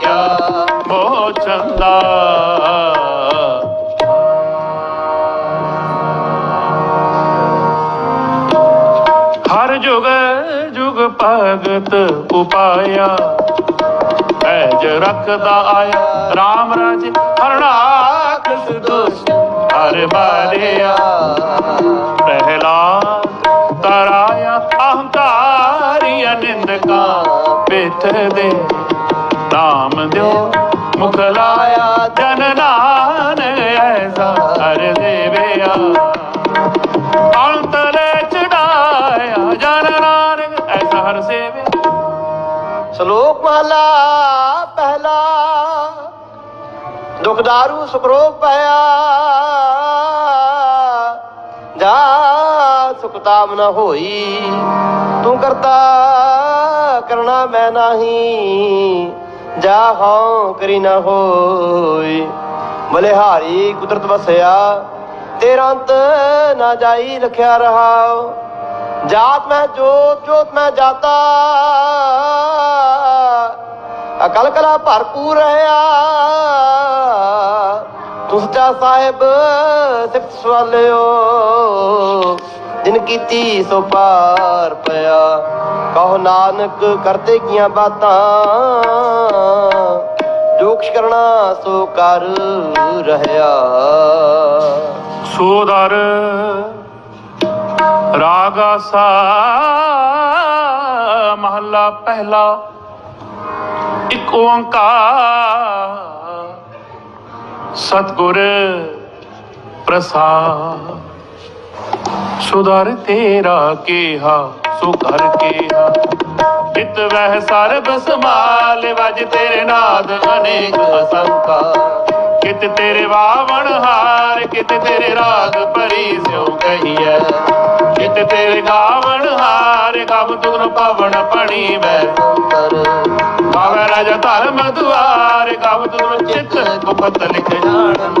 ਕਿਆ ਮੋਹ ਚੰਦਾ ਹਰ ਜੁਗ ਜੁਗ ਭਗਤ ਉਪਾਇਆ। ਐਜ ਰੱਖਦਾ ਆਇਆ RAM ਰਾਜ ਹਰਣਾਕਸ ਦੋਸ਼ ਹਰ ਮਾਰਿਆ। ਪਹਿਲਾ ਤਰਾਇਆ ਅਹੰਕਾਰੀ ਅਨਿੰਦਕਾ ਪਿੱਠ ਦੇ ਨਾਮ ਦਿਓ। ਮੁਖ ਲਾਇਆ ਜਨ ਨਾਨਕ ਐਸਾ ਹਰ ਦੇਵਿਆ ਅੰਤਲੇ ਚੜਾਇਆ ਜਨ ਨਾਨਕ ਐਸਾ ਹਰ ਸੇਵੇ। ਸ਼ਲੋਕ ਮਹਲਾ ਪਹਿਲਾ। ਦੁਖਦਾਰੂ ਸੁਖਰੋਗ ਪਾਇਆ ਜਾ ਸੁਖਤਾਮ ਨ ਹੋਈ। ਤੂੰ ਕਰਤਾ ਕਰਣਾ ਮੈਂ ਨਹੀਂ। ਜਾ ਹਉ ਕਰੀ ਨ ਹੋਈ। ਬਲਿਹਾਰੀ ਕੁਦਰਤ ਵਸਿਆ, ਤੇਰਾ ਅੰਤ ਨਾ ਜਾਈ ਲਖਿਆ ਰਹਾ। ਜਾਤ ਮੈਂ ਜੋਤ ਜੋਤ ਮੈਂ ਜਾਤਾ। ਅਕਲ ਕਲਾ ਭਰਪੂਰ ਰਹਾ। ਤੂੰ ਸੱਚਾ ਸਾਹਿਬ ਸਿਫਤ ਸਵਾਲਿਓ। ਜਿਨ ਕੀਤੀ ਸੋ ਪਾਰ ਪਿਆ ਕਹੋ ਨਾਨਕ ਕਰਤੇ ਕੀਆਂ ਬਾਤਾਂ ਜੋ ਕੁਛ ਕਰਨਾ ਸੋ ਕਰ ਰਹਾ ਸੋਦਰ ਰਾਗਾ ਸਾ ਮਹੱਲਾ ਪਹਿਲਾ ਇੱਕ ਓੰਕਾਰ ਸਤਗੁਰ ਪ੍ਰਸਾਦ ਸੁਧਰ ਤੇਰਾ ਕੀਹਾ ਸੋ ਕਰ ਕੀਹਾ ਵਹਿ ਸਰਬ ਸਮਾਲ ਵਜ ਤੇਰੇ ਨਾਦ ਅਨੇਕ ਅਸੰਖਾ ਕਿਤ ਤੇਰੇ ਵਾਵਣ ਹਾਰ ਕਿਤ ਤੇਰੇ ਰਾਗ ਭਰੀ ਸਿਉ ਕਹੀਐ। ਕਿਤ ਤੇਰੇ ਗਾਵਣ ਹਾਰ, ਗਮ ਤੁਨ ਪਵਨ ਪਣੀ ਮੈਂ ਗਾਵੇ ਰਾਜਾ ਧਰਮ ਦੁਆਰ, ਗਮ ਤੁਨ ਚਿਤ ਗੁਪਤ ਲਿਖ ਜਾਣਨ।